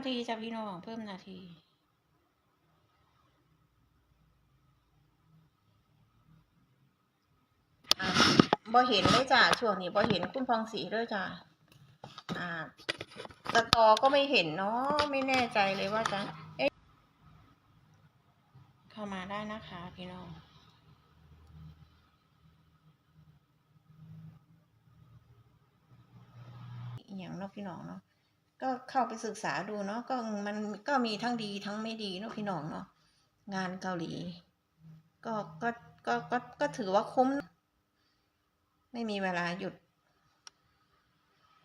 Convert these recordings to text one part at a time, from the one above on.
นาทีจ้ะพี่น้อง เพิ่มนาทีอ่าบ่เห็นเลยจ้ะช่วงนี้บ่เห็นคุณพองศรีเลยจ้ะอ่าสตอก็ไม่เห็นเนาะไม่แน่ใจเลยว่าจะเอ๊ะเข้ามาได้นะคะ พี่น้องอหย่างเนาะพี่น้องเนาะ ก็เข้าไปศึกษาดูเนาะก็มันก็มีทั้งดีทั้งไม่ดีเนาะพี่น้องเนาะงานเกาหลี ก็ก็ก็ก็ก็ถือว่าคุ้ม ไม่มีเวลาหยุด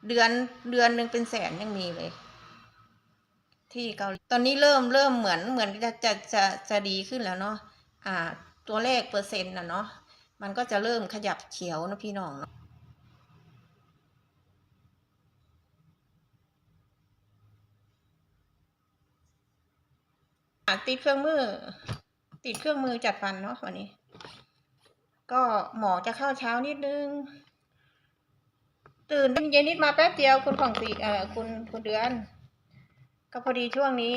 เดือนเดือนหนึ่งเป็นแสนยังมีเลย ที่เกาหลีตอนนี้เริ่มเริ่มเหมือนเหมือนจะจะจะจะดีขึ้นแล้วเนาะอ่า ตัวเลขเปอร์เซ็นต์นะเนาะมันก็จะเริ่มขยับเขียวนะพี่น้องเนาะ ติดเครื่องมือ ติดเครื่องมือจัดฟันเนาะวันนี้ ก็หมอจะเข้าเช้านิดนึง ตื่นเย็นนิดมาแป๊บเดียวคุณของสีเอ่อคุณคุณเดือน ก็พอดีช่วงนี้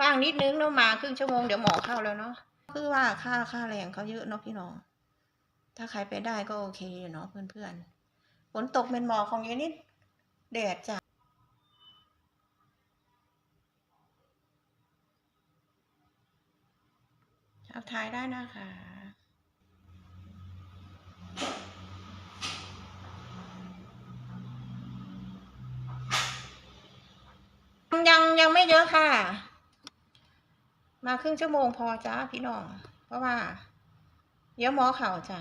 ว่างนิดนึงเนาะมาครึ่งชั่วโมงเดี๋ยวหมอเข้าแล้วเนาะคือว่าค่าค่าแรงเขาเยอะเนาะพี่น้อง ถ้าใครไปได้ก็โอเคเนาะเพื่อนๆฝนตกเป็นหมอกของเย็นนิดแดดจ้ะ ทักทายได้นะคะยังยังไม่เยอะค่ะ มาครึ่งชั่วโมงพอจ้าพี่น้อง เพราะว่าเดี๋ยวหมอเข่าจ้ะ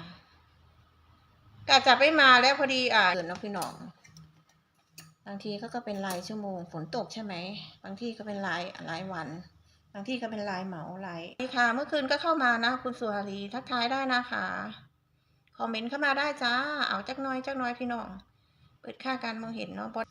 กะจะไปมาแล้วพอดีอ่าตื่นเนาะพี่น้อง บางทีก็ก็เป็นรายชั่วโมงฝนตกใช่ไหม บางทีก็เป็นรายรายวัน บางที่ก็เป็นลายเหมาลายนี่ค่ะ เมื่อคืนก็เข้ามานะ คุณสุอารีทักทายได้นะคะ คอมเมนต์เข้ามาได้จ้า เอาจักน้อยจักน้อยพี่น้อง เปิดค่าการมองเห็นเนาะบอ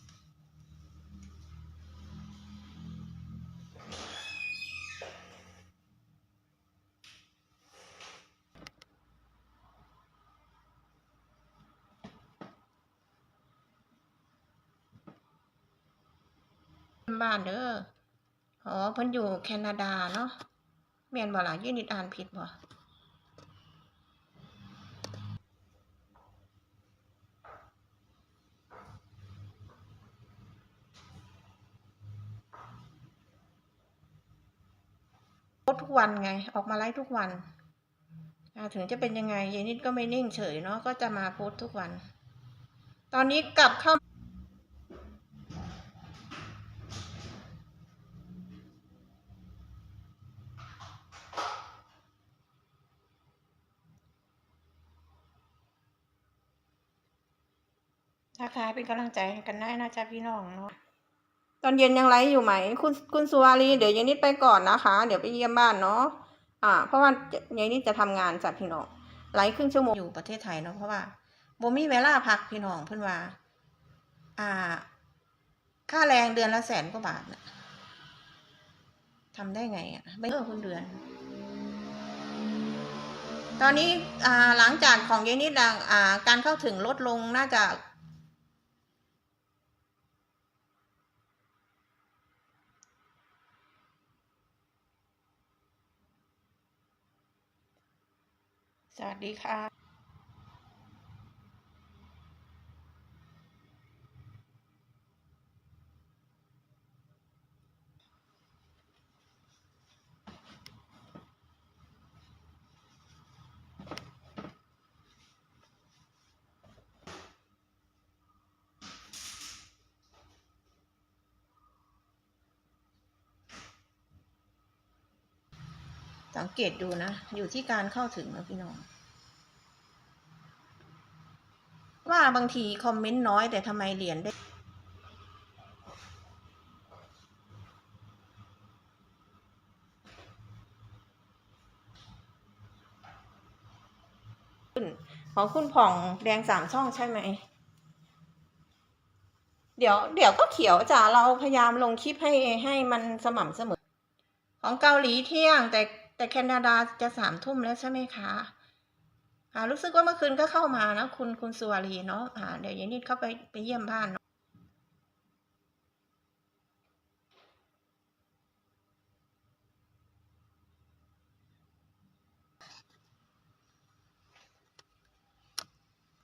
บ้านเด้อ อ๋อเพิ่นอยู่แคนาดาเนาะแม่นบ่ล่ะยูนิตอ่านผิดบ่โพสทุกวันไง ออกมาไลฟ์ทุกวันถึงจะเป็นยังไงยายนิดก็ไม่นิ่งเฉยเนาะก็จะมาโพสทุกวัน ตอนนี้กลับเข้า ทักทายเป็นกำลังใจให้กันได้นะจ๊ะพี่น้องเนาะตอนเย็นยังไลฟ์อยู่ไหม คุณคุณสุวารีเดี๋ยวยายนิดไปก่อนนะคะ เดี๋ยวไปเยี่ยมบ้านเนาะอ่า เพราะว่ายายนิดจะทำงานจ้ะพี่น้องไลฟ์ครึ่งชั่วโมงอยู่ประเทศไทยเนาะเพราะว่าบ่มีเวลาพักพี่น้องเพื่อนว่า อ่า ค่าแรงเดือนละแสนกว่าบาทนะทำได้ไงอะไม่เออคุณเดือน ตอนนี้อ่าหลังจากของยายนิดอ่า การเข้าถึงลดลงน่าจะ สวัสดีค่ะ สังเกตดูนะ อยู่ที่การเข้าถึงนะพี่น้อง ว่าบางทีคอมเมนต์น้อยแต่ทำไมเหรียญได้ของคุณผ่องแดงสามช่องใช่ไหม เดี๋ยวเดี๋ยวก็เขียวจ้ะเราพยายามลงคลิปให้ให้มันสม่ำเสมอ ของเกาหลีเที่ยงแต่ แต่แคนาดาจะสามทุ่มแล้วใช่ไหมคะอ่ารู้สึกว่าเมื่อคืนก็เข้ามานะคุณคุณสุวารีเนาะอ่าเดี๋ยวยัยนิดเข้าไปไปเยี่ยมบ้านเนาะ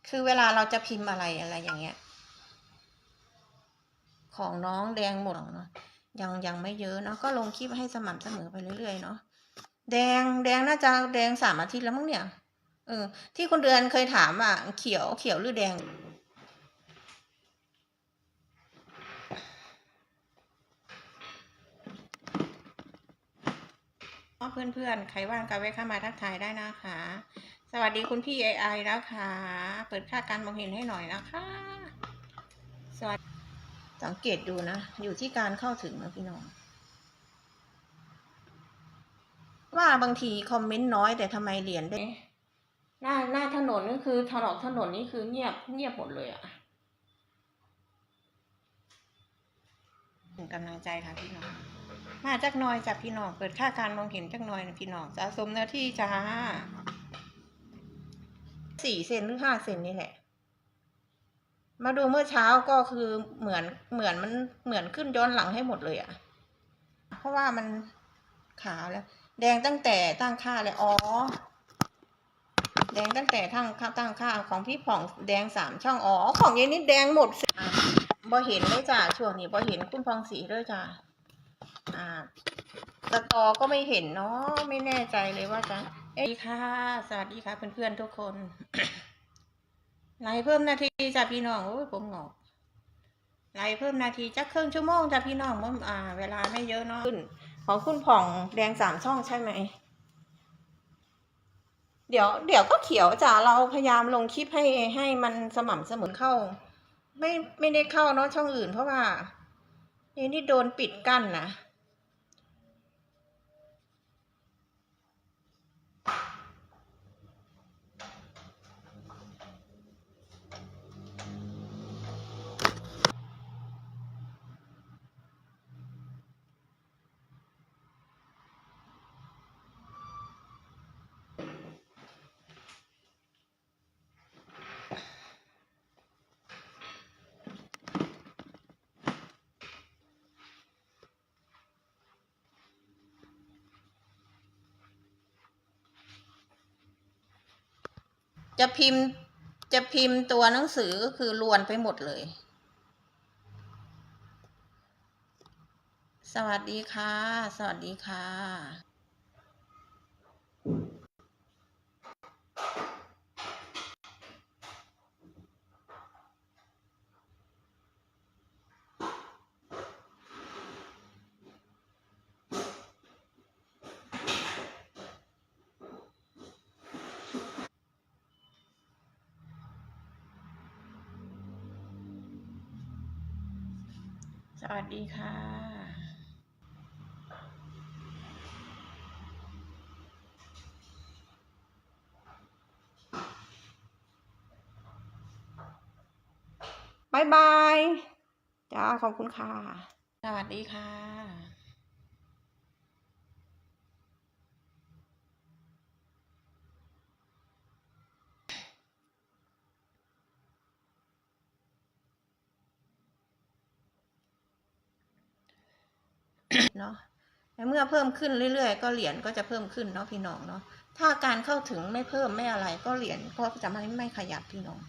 คือเวลาเราจะพิมพ์อะไรอะไรอย่างเงี้ย ของน้องแดงหมดเนาะยังยังไม่เยอะเนาะก็ลงคลิปให้สม่ำเสมอไปเรื่อยๆเนาะ แดงแดงน่าจะแดงสามอาทิตย์แล้วมั้งเนี่ย เออ ที่คุณเดือนเคยถามอะ เขียวเขียวหรือแดง เพื่อนเพื่อนใครว่างก็แวะเข้ามาทักทายได้นะคะ สวัสดีคุณพี่ไอไอนะคะเปิดค่าการมองเห็นให้หน่อยนะคะสวัสดีสังเกตดูนะ อยู่ที่การเข้าถึงนะพี่น้อง ว่าบางทีคอมเมนต์น้อยแต่ทำไมเหรียญได้หน้าหน้าถนนก็คือถนนถนนนี่คือเงียบเงียบหมดเลยอะเป็นกำลังใจค่ะพี่น้อง มาจักหน่อยจากพี่น้องเปิดค่าการมองเห็นจักหน่อยนะพี่น้องสะสมเนื้อที่จ้าสี่เซนหรือห้าเซนนี่แหละ มาดูเมื่อเช้าก็คือเหมือนเหมือนมันเหมือนขึ้นย้อนหลังให้หมดเลยอะเพราะว่ามันขาวแล้ว แดงตั้งแต่ตั้งค่าเลยอ๋อ แดงตั้งแต่ทั้งค่าตั้งค่าของพี่ผ่องแดงสามช่องอ๋อของยายนิดแดงหมดสิบ่เห็นเลยจ้ะช่วงนี้บ่เห็นคุณพองสีเลยจ้ะอ่าสตอก็ไม่เห็นเนาะไม่แน่ใจเลยว่าจะเอ้ยค่ะ สวัสดีค่ะเพื่อนๆทุกคนไลฟ์เพิ่มนาทีจ้ะพี่น้องโอ้ยผมงอกไลฟ์เพิ่มนาทีจักครึ่งชั่วโมงจ้ะพี่น้องมันอ่า เวลาไม่เยอะเนาะขึ้น ของคุณผ่องแดงสามช่องใช่ไหม เดี๋ยว เดี๋ยวก็เขียวจ้ะเราพยายามลงคลิปให้ให้มันสม่ำเสมอเข้า ไม่ไม่ได้เข้าเนาะช่องอื่นเพราะว่าเอ้นี่โดนปิดกั้นนะ จะพิมพ์จะพิมพ์ตัวหนังสือก็คือลวนไปหมดเลย สวัสดีค่ะ สวัสดีค่ะ วัสดีค่ะบายบาย จ้า ขอบคุณค่ะ สวัสดีค่ะ เนาะในเมื่อเพิ่มขึ้นเรื่อยๆ ก็เหรียญก็จะเพิ่มขึ้นเนาะพี่น้องเนาะถ้าการเข้าถึงไม่เพิ่มไม่อะไร ก็เหรียญก็จะไม่ไม่ขยับพี่น้อง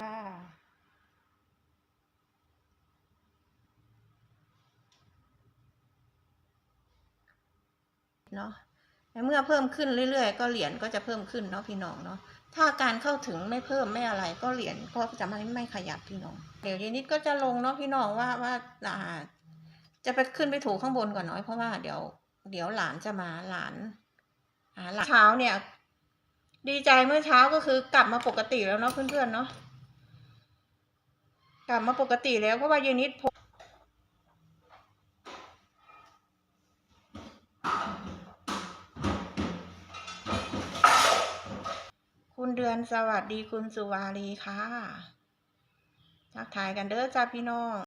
ค่ะ เนาะในเมื่อเพิ่มขึ้นเรื่อยๆ ก็เหรียญก็จะเพิ่มขึ้นเนาะพี่น้องเนาะถ้าการเข้าถึงไม่เพิ่มไม่อะไรก็เหรียญก็จะไม่ไม่ขยับพี่น้อง เดี๋ยวเยนิดก็จะลงเนาะพี่น้องว่าว่าอ่าจะไปขึ้นไปถูข้างบนก่อนเนาะเพราะว่าเดี๋ยวเดี๋ยวหลานจะมาหลานอ่าหลานเช้าเนี่ย ดีใจเมื่อเช้าก็คือกลับมาปกติแล้วเนาะเพื่อนๆเนาะกลับมาปกติแล้วเพราะว่าเยนิด คุณเดือนสวัสดีคุณสุวารีค่ะ ทักทายกันเด้อจ้าพี่น้อง